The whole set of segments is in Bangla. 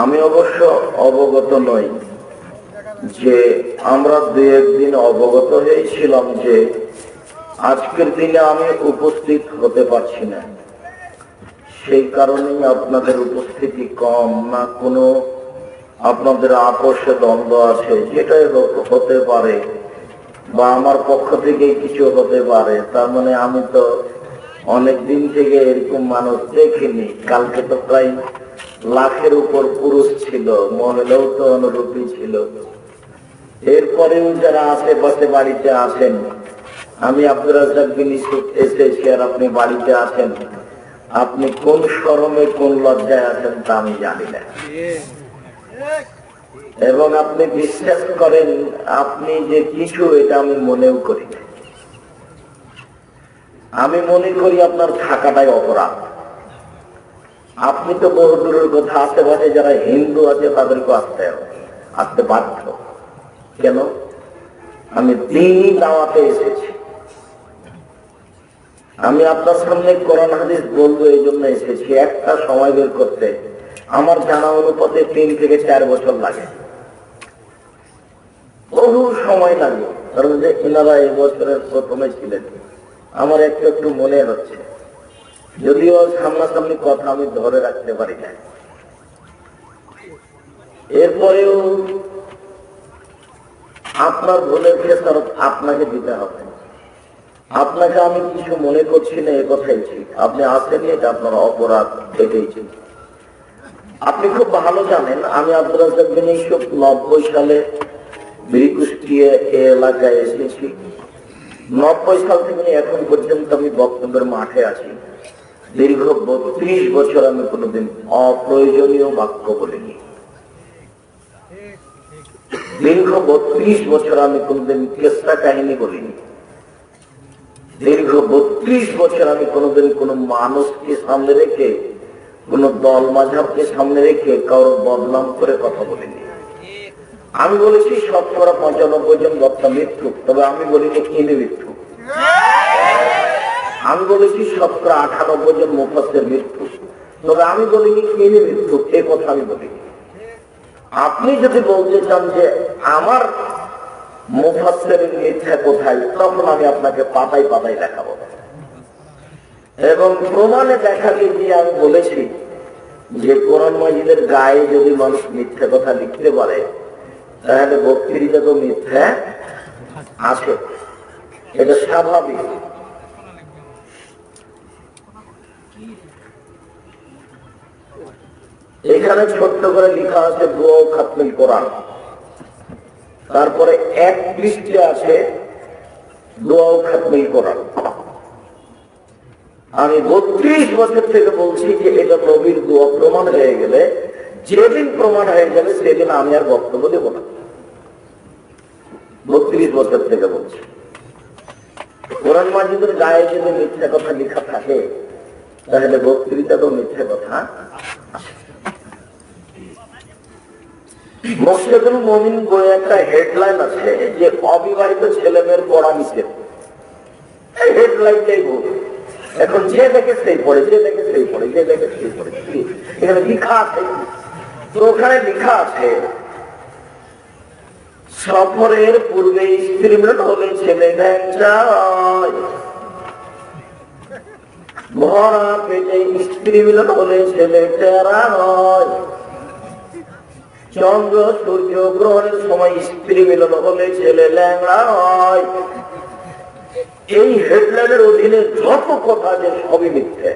আমি অবশ্য অবগত নই যে আমরা দু একদিন অবগত হয়েছিলাম যে আজকের দিনে আমি উপস্থিত হতে পারছি না। সেই কারণেই আপনাদের উপস্থিতি কম না কোনো আপনাদের আপোষে দ্বন্দ্ব আছে, যেটাই হতে পারে বা আমার পক্ষ থেকে কিছু হতে পারে। তার মানে আমি তো অনেক দিন থেকে এরকম মানুষ দেখিনি। কালকে তো প্রায় লাখের উপর পুরুষ ছিল মহিলাও তো অনুরূপী ছিল। এরপরেও যারা আশেপাশে বাড়িতে আছেন, আমি আব্দুল রাজাক বিন আর আপনি বাড়িতে আছেন, আপনি কোন শরমে, কোন লজ্জায় আছেন তা আমি জানি না। এবং আপনি বিশ্বাস করেন, আপনি যে কিছু, এটা আমি মনেও করি আমি মনে করি আপনার থাকাটাই অপরাধ। আপনি তো বহু দূরের কথা আশেপাশে যারা হিন্দু আছে তাদেরকে আসতে হবে, আসতে বাধ্য। কেন? আমি দিনই দাওয়াতে এসেছি। আমি আপনার সামনে কোরআন হাদিস বলব, এই জন্য এসেছি। একটা সময় বের করতে। আমার জানা অনুপাতে তিন থেকে চার বছর লাগে। বহু সময় লাগে। কারণ যে এনারা এই বছরের প্রথমে ছিলেন। আমার একটু একটু মনে হচ্ছে। যদিও সামনাসামনি কথা আমি ধরে রাখতে পারি না এরপরেও আপনার ভুলের খেসারত আপনাকে দিতে হবে। আপনাকে আমি কিছু মনে করছি না, এ কথাই ঠিক। আপনি আসেননি এটা আপনার অপরাধ, এটাই আপনি খুব ভালো জানেন, আমি আব্দুল রাজাক নব্বই সালে বীরকুষ্টিয়ে এ এলাকায় এসেছি। নব্বই সাল থেকে এখন পর্যন্ত আমি বক্তব্যের মাঠে আছি। দীর্ঘ বত্রিশ বছর আমি কোনোদিন অপ্রয়োজনীয় বাক্য বলিনি। দীর্ঘ বত্রিশ বছর আমি কোনোদিন চেষ্টা কাহিনী বলিনি। দীর্ঘ বত্রিশ বছর আমি কোনোদিন কোনো মানুষকে সামনে রেখে, কোন দল মাঝাবকে সামনে রেখে কারোর বদনাম করে কথা বলিনি। আমি বলেছি শতকরা পঁচানব্বই জন বক্তা মৃত্যু তবে আমি বলিনি ইনি মৃত্যু আমি বলেছি শতকরা আঠানব্বই জন মুফাসের মৃত্যু। তবে আমি বলিনি ইনি মৃত্যু এই কথা আমি বলিনি। আপনি যদি বলতে চান যে আমার মুফাসের মিথ্যা কোথায়, তখন আমি আপনাকে পাতায় পাতায় দেখাবো। এবং প্রমাণে দেখাতে গিয়ে আমি বলেছি যে কোরআন মাজিদের গায়ে যদি মানুষ মিথ্যা কথা লিখতে পারে, তাহলে বক্তৃতা তো মিথ্যা আছে। এটা স্বাভাবিক। এখানে ছোট্ট করে লেখা আছে দোয়া খাতমিল কোরআন তারপরে এক পৃষ্ঠে আছে দোয়া খাতমিল কোরআন আমি বত্রিশ বছর থেকে বলছি যে এটা নবীর দোয়া প্রমাণ হয়ে গেলে, যেদিন প্রমাণ হয়ে যাবে সেদিন আমি আর বক্তব্য দেব না। বত্রিশ বছর থেকে বলছি। কোরআন মাজিদের গায়ে যদি মিথ্যা কথা লেখা থাকে তাহলে বক্তৃতা তো মিথ্যা কথা। মমিন বই একটা হেডলাইন আছে যে অবিবাহিত পড়া এখন যে দেখে সেই পড়ে, যে দেখে সেই পড়ে, যে দেখে সেই পড়ে। এখানে লিখা আছে। তো ওখানে লিখা আছে, সফরের পূর্বে স্ত্রী মিলন হলে ছেলে যায় পেটে স্ত্রী মিলন হলে ছেলে টেরা চন্দ্র সূর্য গ্রহণের সময় স্ত্রী মিলন হলে ছেলে ল্যাংড়া এই হেডলাইনের অধীনে যত কথা যে সবই মিথ্যে।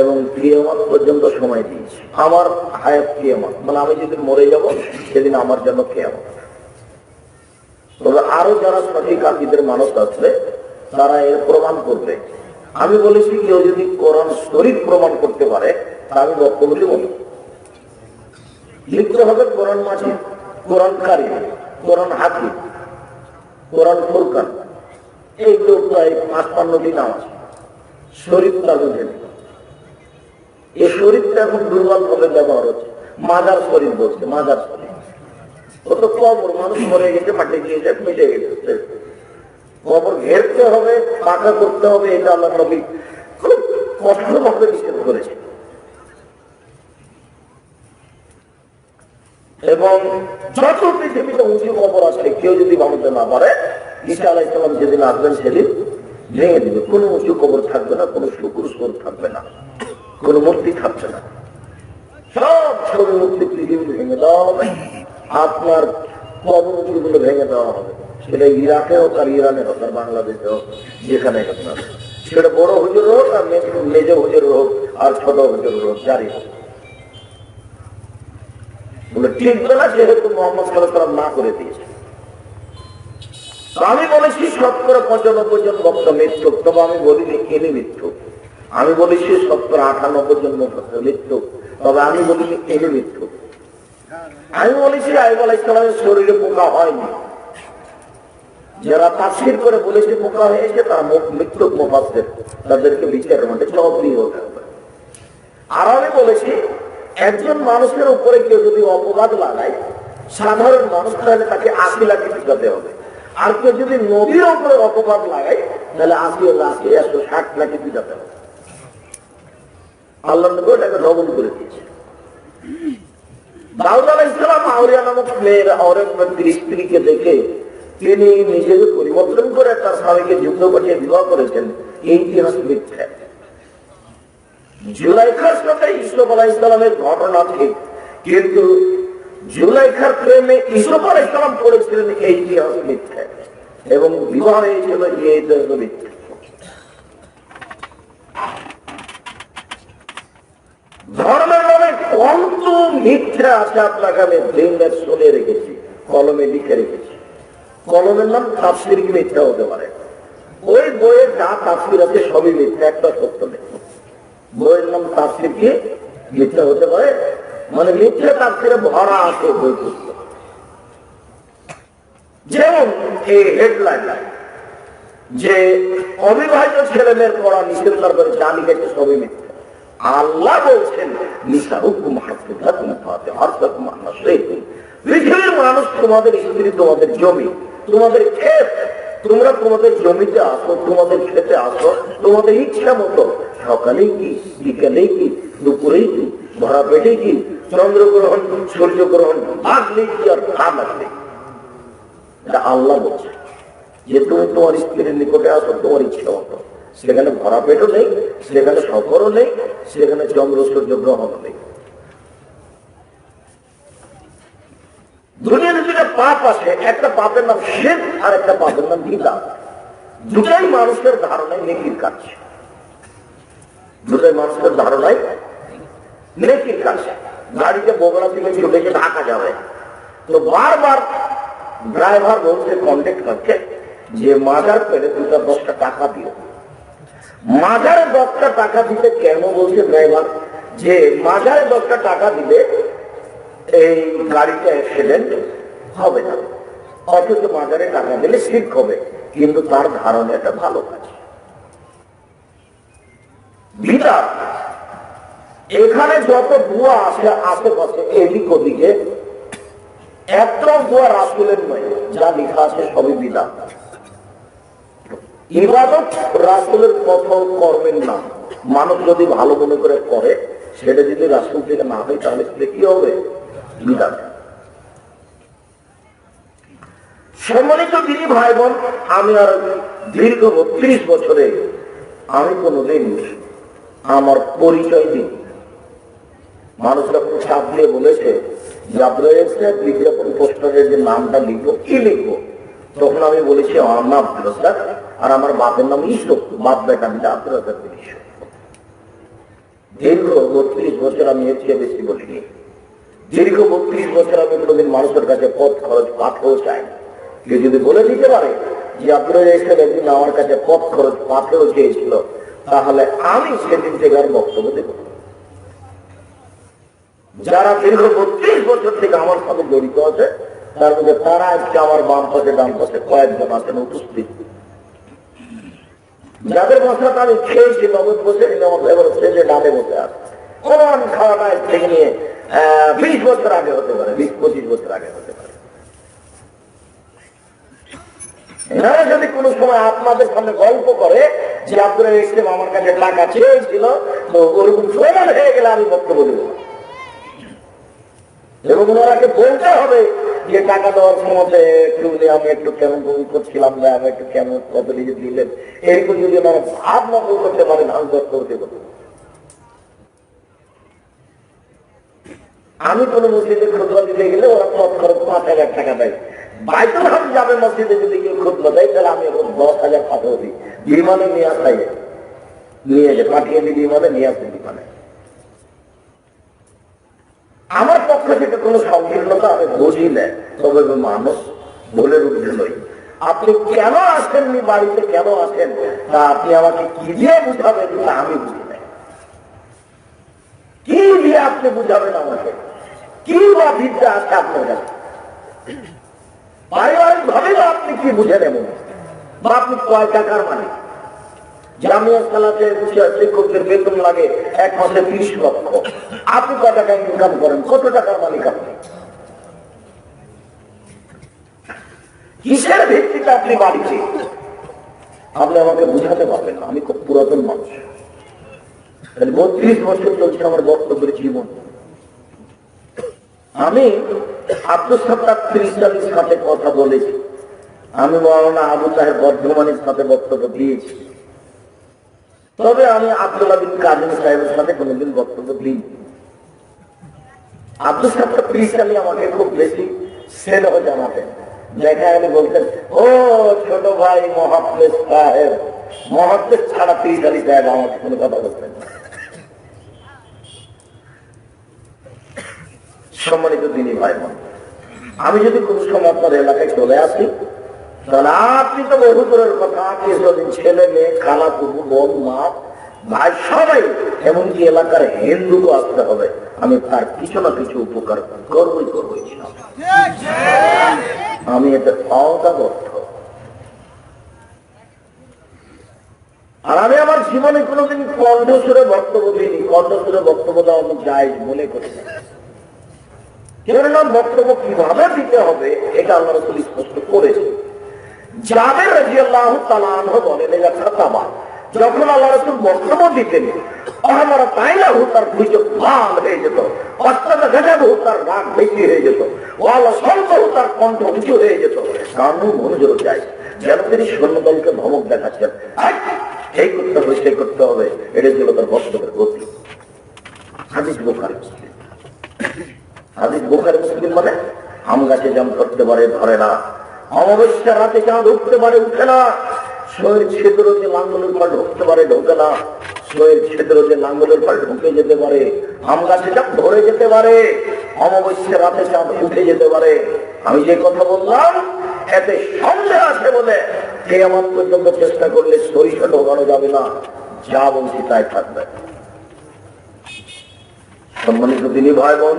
এবং ক্রিয়ামত পর্যন্ত সময় দিয়েছি। আমার হায়াত ক্রিয়ামত মানে আমি যেদিন মরে যাব, সেদিন আমার জন্য ক্রিয়ামত তবে আরও যারা সঠিক আকিদের মানুষ আসবে তারা এর প্রমাণ করবে। আমি বলেছি, কেউ যদি কোরআন শরীর প্রমাণ করতে পারে তা আমি বক্তব্য না। লিখতে হবে কোরআন মাঝে, কোরআন কারি, কোরআন হাকি কোরআন ফুরকান। এইগুলো প্রায় পাঁচপান্নটি নাম আছে শরীরটা বুঝে এই শরীরটা এখন দুর্বল ভাবে ব্যবহার হচ্ছে। মাজার শরীর বলছে, মাজার শরীর ও তো কবর মানুষ মরে গেছে, মাঠে গিয়েছে মিটে গেছে। কবর ঘেরতে হবে, পাকা করতে হবে, এটা আল্লাহ নবী খুব কঠোরভাবে নিষেধ করেছে এবং যত পৃথিবীতে উঁচু কবর আছে, কেউ যদি ভাঙতে না পারে, ঈসা আলাইসালাম যেদিন আসবেন সেদিন ভেঙে দিবে। কোনো উঁচু কবর থাকবে না, কোনো শুকুর সুর থাকবে না, কোনো মূর্তি থাকবে না। সব ছবি মূর্তি পৃথিবী ভেঙে দেওয়া হবে, আপনার কবরগুলো ভেঙে দেওয়া হবে। সেটা ইরাকে হোক আর ইরানে হোক আর বাংলাদেশে হোক, যেখানে সেটা বড় হুজুর হোক আর মেজ- হুজুর হোক আর ছোট হুজুর হোক, যারই হোক। আমি বলেছি তবে আমি আমি বলেছি আটানব্বই জন ভক্ত মৃত্যু তবে আমি বলিনি এনে মৃত্যু আমি বলেছি শরীরে পোকা হয়নি। যারা তাফসির করে বলেছে পোকা হয়েছে, তারা মৃত্যু মোফাসের তাদেরকে বিচারের মধ্যে চক্রি হতে হবে। আর আমি বলেছি, একজন মানুষের উপরে কেউ যদি অপবাদ লাগায়, সাধারণ মানুষ তাহলে তাকে আশি লাখে টিকাতে হবে। আর কেউ যদি নদীর উপরে অপবাদ লাগায়, তাহলে আশি লাখে একশো ষাট লাখে টিকাতে হবে। আল্লাহ নবী ওটাকে ডবল করে দিয়েছে। দাউদ আলাহ ইসলাম আউরিয়া নামক মেয়ের ব্যক্তির স্ত্রীকে দেখে তিনি নিজেকে পরিবর্তন করে তার স্বামীকে যুদ্ধ পাঠিয়ে বিবাহ করেছেন। এই ইতিহাস মিথ্যা। জুলাইখার সাথে ইসুফ আলাহ ইসলামের ঘটনা ঠিক, কিন্তু জুলাইখার প্রেমে ইসুফ আলাহ ইসলাম পড়েছিলেন, এই ইতিহাস মিথ্যা। এবং বিবাহ হয়েছিল এই ইতিহাস মিথ্যা। ধর্মের নামে কত মিথ্যা আছে আপনাকে আমি দিনের শুনে রেখেছি, কলমে লিখে রেখেছি। কলমের নাম তাফসির কি মিথ্যা হতে পারে। ওই বইয়ের যা তাফসির আছে সবই মিথ্যা, একটা সত্য নেই। বইয়ের নাম তাফসির কি? মিথ্যা হতে পারে। মানে মিথ্যা তাফসিরে ভরা আছে বই যেমন এই হেডলাইন যে অবিবাহিত ছেলে মেয়ের পড়া নিষেধ করে যা লিখেছে সবই মিথ্যা। আল্লাহ বলছেন নিশা হুকুম পৃথিবীর মানুষ তোমাদের স্ত্রী, তোমাদের জমি তোমাদের ক্ষেত, তোমরা তোমাদের জমিতে আসো, তোমাদের খেতে আসো, তোমাদের ইচ্ছা মতো। সকালেই কি, বিকালেই কি, দুপুরেই কি ভরা পেটে কি, চন্দ্রগ্রহণ, সূর্যগ্রহণ আসলেই কি আর ভাব আসলে এটা আল্লাহ বলছে যে তুমি তোমার স্ত্রীর নিকটে আসো, তোমার ইচ্ছা মতো। সেখানে ভরা পেটও নেই, সেখানে সফরও নেই, সেখানে চন্দ্র সূর্য গ্রহণ নেই। দুনিয়াতে দুটা পাপ আছে, একটা পাপের নাম শেখ আর একটা পাপের নাম গীতা দুটাই মানুষের ধারণায় নেকির কাজ। দুটাই মানুষের ধারণায় নেকির কাজ। গাড়িতে বগলা থেকে ছুটে ঢাকা যাবে। তো বারবার ড্রাইভার বলছে, কন্ট্যাক্ট করছে যে মাজার পেলে দুটা দশটা টাকা দিও। মাজারে দশটা টাকা দিতে কেন বলছে ড্রাইভার? যে মাজারে দশটা টাকা দিলে এই গাড়িটা অ্যাক্সিডেন্ট হবে না। অথচ মাজারে টাকা দিলে ঠিক হবে। কিন্তু তার ধারণা এটা ভালো কাজ। বিদাত এখানে যত বুয়া আছে আশেপাশে, এদিক ওদিকে একটাও বুয়া রাসুলের নয় যা লেখা আছে সবই বিদাত ইবাদত রাসুলের প্রথম করবেন না। মানুষ যদি ভালো মনে করে করে, সেটা যদি রাসুল থেকে না হয়, তাহলে সেটা কি হবে? বিদাত। সম্মানিত দিদি ভাই বোন আমি আর দীর্ঘ বত্রিশ বছরে আমি কোনোদিন আমার পরিচয় দিই মানুষ যখন চাপ দিয়ে বলেছে যে বিজ্ঞাপন পোস্টারের যে নামটা লিখব, কি লিখব? তখন আমি বলেছি, আমার নাম আব্দুল আর আমার বাপের নাম ইসুফ বাপ আব্দুল। দীর্ঘ বত্রিশ বছর আমি এর চেয়ে বেশি বলিনি। দীর্ঘ বত্রিশ বছর আমি কোনোদিন মানুষের কাছে পথ খরচ পাথেও চাই কেউ যদি বলে দিতে পারে যে আপনার এসে একদিন আমার কাছে পথ খরচ পাথেও চেয়েছিল, তাহলে আমি সেদিন থেকে আর বক্তব্য দেব যারা দীর্ঘ বত্রিশ বছর থেকে আমার সাথে জড়িত আছে, তার মধ্যে তারা আজকে আমার বাম পাশে, ডান পাশে কয়েকজন আছেন উপস্থিত। যাদের বসাটা আমি খেয়েছি, নগদ বসে এবার ছেলে ডানে বসে আছে। কোন খাওয়াটা থেকে নিয়ে বিশ বছর আগে হতে পারে, বিশ, পঁচিশ বছর আগে হতে পারে। যদি কোনো সময় আপনাদের সামনে গল্প করে যে আপনারা ইসলাম আমার কাছে টাকা চেয়েছিল, তো ওরকম প্রমাণ হয়ে গেলে আমি বক্তব্য দেবো। এবং ওনারাকে বলতে হবে যে টাকা দেওয়ার সময় একটু আমি একটু কেমন কবি করছিলাম না, আমি একটু কেমন কত লিখে দিলেন, এরকম যদি ওনারা ভাব নকল করতে পারেন, আমি দশ করতে আমি কোন মসজিদে খুদবা দিতে গেলে ওরা পথ খরচ পাঁচ হাজার টাকা দেয়। বাইতুল হাম যাবে মসজিদে যদি কেউ খুদবা দেয়, তাহলে আমি এখন দশ হাজার পাঠাও দিই। বিমানে নিয়ে আসাই নিয়ে যে পাঠিয়ে দিই বিমানে, নিয়ে আসে বিমানে। আমার পক্ষ থেকে কোনো সংকীর্ণতা আমি বুঝি না। তবে মানুষ ভুলের উঠে নই। আপনি কেন আসেননি বাড়িতে, কেন আসেন? তা আপনি আমাকে কি দিয়ে বুঝাবেন আমি বুঝি না। কি দিয়ে আপনি বুঝাবেন আমাকে? কি বা বিদ্যা আছে আপনার পারিবারিক ভাবে বা আপনি কি বুঝে নেবেন? বা আপনি কয় টাকার সালাতে শিক্ষকদের বেতন লাগে এক মাসে ত্রিশ লক্ষ। আপনি কত টাকা ইনকাম করেন? কত টাকার মালিক আপনি? কিসের ভিত্তিতে আপনি বাড়িতে? আপনি আমাকে বুঝাতে পারবেন আমি খুব পুরাতন মানুষ। বত্রিশ বছর চলছে আমার বক্তব্যের জীবন। আমি আব্দুল সত্তার ত্রিশ সাথে কথা বলেছি। আমি মৌলানা আবু সাহেব বর্ধমানের সাথে বক্তব্য দিয়েছি। তবে আমি আব্দুল্লাহ বিন কাজিম সাহেবের সাথে কোনোদিন বক্তব্য দিই আব্দুল সত্তার ত্রিশ চালি আমাকে খুব বেশি স্নেহ জানাতেন। দেখা গেলে বলতেন, ও ছোট ভাই মহাপ্রেস সাহেব মহাপ্রেস ছাড়া ত্রিশ আলী সাহেব আমাকে কোনো কথা বলতেন না। সম্মানিত দিনী ভাই বোন আমি যদি সময় আপনার এলাকায় চলে আসি, তাহলে আপনি তো বহু দূরের কথা যদি ছেলে মেয়ে, খালা পুকু বোন, মা, ভাই সবাই, এমনকি এলাকার হিন্দুকে আসতে হবে। আমি তার কিছু না কিছু উপকার করবই করব আমি এতে অঙ্কাবদ্ধ আর আমি আমার জীবনে কোনোদিন কণ্ঠসুরে বক্তব্য দিইনি কণ্ঠসুরে বক্তব্য দেওয়া আমি যাই মনে করি কেননা বক্তব্য কীভাবে দিতে হবে এটা আল্লাহ রসুল স্পষ্ট করেছে যাদের রাজিয়াল্লাহ তালাহ বলেন খাতাবা যখন আল্লাহ রসুল বক্তব্য দিতেন না তার হয়ে যেত যেন তিনি সৈন্যদলকে ধমক দেখাচ্ছেন। "আই, এই করতে হবে সেই করতে হবে এটা ছিল তার বক্তব্যের গতি। হাদিস বোখারি মুসলিম মানে আম গাছে জাম ধরতে পারে, ধরে না। অমাবস্যা রাতে চাঁদ উঠতে পারে, উঠে না। ছেদ্র যে লাঙ্গলের পর ঢুকতে পারে, ঢোকে না। ছেদ্র যে লাঙ্গলের পর ঢুকে যেতে পারে। আম গাছে চাঁদ ধরে যেতে পারে। অমাবস্যা রাতে চাঁদ উঠে যেতে পারে। আমি যে কথা বললাম, এতে সন্দেহ আছে বলে কে আমার পর্যন্ত চেষ্টা করলে সরিষা ঢোকানো যাবে না। যা বলছি তাই থাকবে। সম্মানিত দিনী ভাই বোন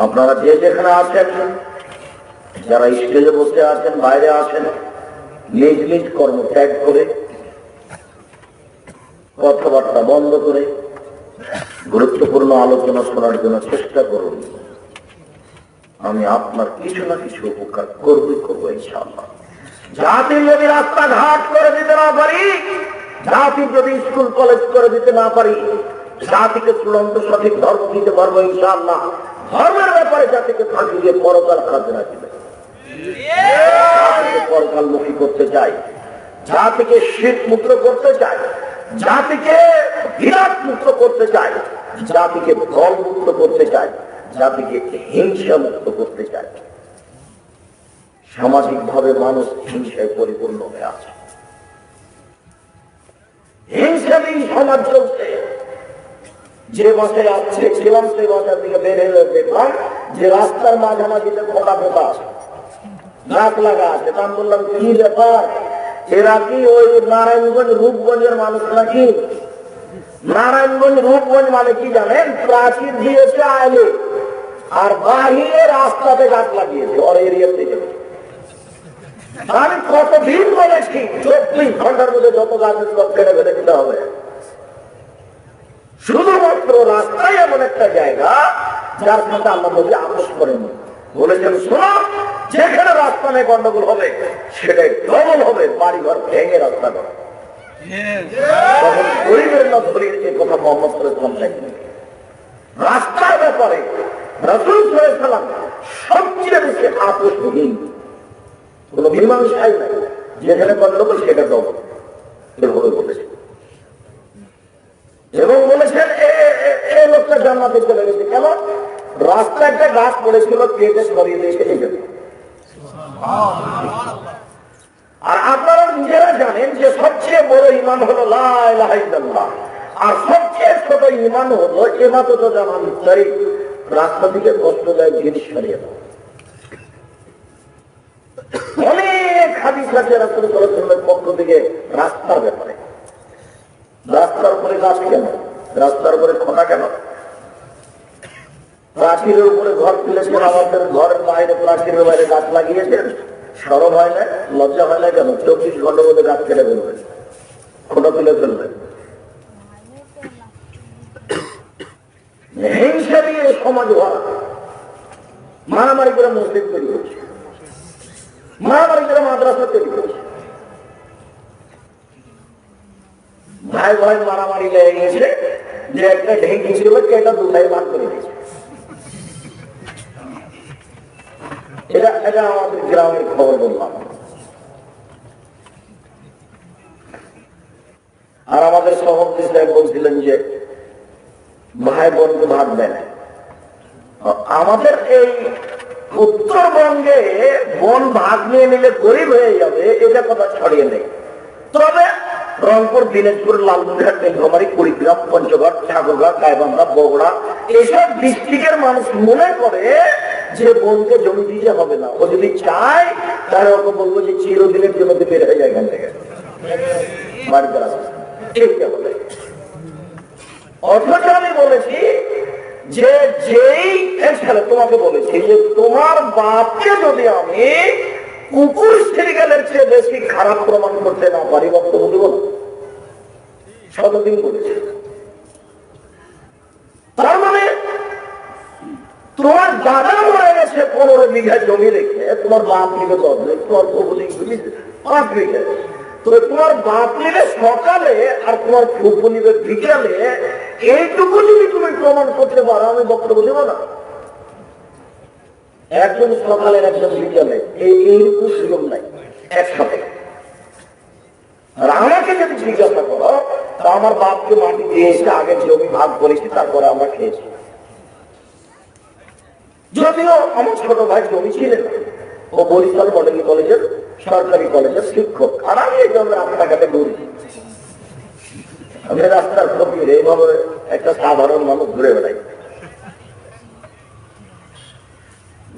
আপনারা যে যেখানে আছেন, যারা স্টেজে বসে আছেন, বাইরে আছেন, নিজ নিজ কর্ম ত্যাগ করে, কথাবার্তা বন্ধ করে, গুরুত্বপূর্ণ আলোচনা শোনার জন্য চেষ্টা করুন। আমি আপনার কিছু না কিছু উপকার করবই করব, ইনশাআল্লাহ। জাতির যদি রাস্তাঘাট করে দিতে না পারি জাতির যদি স্কুল কলেজ করে দিতে না পারি, জাতিকে চূড়ান্ত সঠিক ধর্ম দিতে পারব, ইনশাআল্লাহ। ধর্মের ব্যাপারে জাতিকে ফাঁকি দিয়ে পরকাল খাজনা দিবে। জাতিকে পরকালমুখী করতে চাই জাতিকে শীত মুক্ত করতে চাই জাতিকে বিরাট মুক্ত করতে চাই জাতিকে দল মুক্ত করতে চাই জাতিকে হিংসা মুক্ত করতে চাই সামাজিক ভাবে মানুষ হিংসায় পরিপূর্ণ হয়ে আছে। হিংসাধীন সমাজ চলছে। যে বাসায় আসছে ছিলাম সেই বাসা থেকে বের হয়ে দেখলাম যে রাস্তার মাঝামাঝিতে ফোটা আছে গাছ লাগা আছে, তা বললাম, কি ব্যাপার? এরা কি ওই নারায়ণগঞ্জ রূপগঞ্জের মানুষ নাকি? নারায়ণগঞ্জ রূপগঞ্জ মানে কি জানেন? প্রাচীর দিয়েছে আইলে আর বাহিরে রাস্তাতে গাছ লাগিয়েছে, ওর এরিয়া থেকে। আমি কতদিন বলেছি? চব্বিশ ঘণ্টার মধ্যে যত গাছ সব কেটে ফেলে দিতে হবে। শুধুমাত্র রাস্তায় এমন একটা জায়গা যার সাথে আল্লাহ নবী আপোষ করেনি। বলেছেন, শোনো, যেখানে রাস্তা নেই গন্ডগোল হবে, সেটাই ডবল হবে বাড়ি ঘর। ভেঙে রাস্তা করা কথা মোহাম্মদ রাস্তার ব্যাপারে কোন যেখানে গন্ডগোল, সেটা বলেছে এবং বলেছেন এই লোকটা জান্নাতে চলে গেছে। কেন? রাস্তায় একটা গাছ পড়েছিল, কেটে সরিয়ে দিয়েছে এই জন্য। আর আপনারা নিজেরা জানেন যে সবচেয়ে বড় ইমান হলো। আর সবচেয়ে ছোট ইমান হলো এমাতো তো জানান তাই রাস্তা থেকে কষ্টদায়ক জিনিস সরিয়ে দাও অনেক হাদিস আছে আলাইহি পক্ষ থেকে রাস্তার ব্যাপারে। রাস্তার উপরে গাছ কেন? রাস্তার উপরে খোঁটা কেন? প্রাচীরের উপরে ঘর তুলেছেন আমাদের ঘরের বাইরে প্রাচীরের বাইরে গাছ লাগিয়েছেন। সরব হয় না, লজ্জা হয় না কেন? চব্বিশ ঘণ্টার মধ্যে গাছ কেটে ফেলবেন। খোঁটা তুলে ফেলবেন। হিংসা দিয়ে সমাজ ভরা। মারামারি করে মসজিদ তৈরি হচ্ছে। মারামারি করে মাদ্রাসা তৈরি হচ্ছে। ভাই ভাই মারামারি লেগে গেছে, যে একটা ঢেঙ্কি ছিল এটা দু ভাই ভাগ করে এটা এটা আমাদের গ্রামের খবর বললাম আর আমাদের সভাপতি সাহেব বলছিলেন যে, ভাই বোনকে না। আমাদের এই উত্তরবঙ্গে বন ভাগ নিয়ে নিলে গরিব হয়ে যাবে, এটা কথা ছড়িয়ে নেই। তবে রংপুর, দিনাজপুর, লালমনিরহাট নীলফামারী কুড়িগ্রাম, পঞ্চগড়, ঠাকুরগাঁ, গাইবান্ধা, বগুড়া এইসব ডিস্ট্রিক্টের মানুষ মনে করে যে বোনকে জমি দিতে হবে না। ও যদি চায়, তাহলে ওকে বলব যে চিরদিনের জমিতে বের হয়ে যায় এখান থেকে। যে যেই তোমাকে বলেছি যে তোমার বাপকে যদি আমি কুকুর সিরিয়ালের চেয়ে বেশি খারাপ প্রমাণ করতে না পারি বক্তব্য বলেছি। তার মানে তোমার দাদা মরে গেছে পনেরো বিঘা জমি রেখে, তোমার বাপ নিবে দশ তোমার প্রভু নিবে পাঁচ বিঘা তো তোমার বাপ নিবে সকালে আর তোমার ফুপু নিবে বিকালে এইটুকু যদি তুমি প্রমাণ করতে পারো, আমি বক্তব্য দেব না। একজন সকালের একজন বিকালে, এই এইটুকু সুযোগ নাই, একসাথে। যদি জিজ্ঞাসা করো, তা আমার বাপকে মাটি জমি ভাগ করেছি, তারপরে আমরা খেয়েছি। যদিও আমার ছোট ভাই জমি ছিলেন ও বরিশাল মডেল কলেজের, সরকারি কলেজের শিক্ষক, আর আমি এই জন্য রাস্তাঘাটে ঘুরি আমি রাস্তার ফকির এইভাবে একটা সাধারণ মানুষ ঘুরে বেড়াই।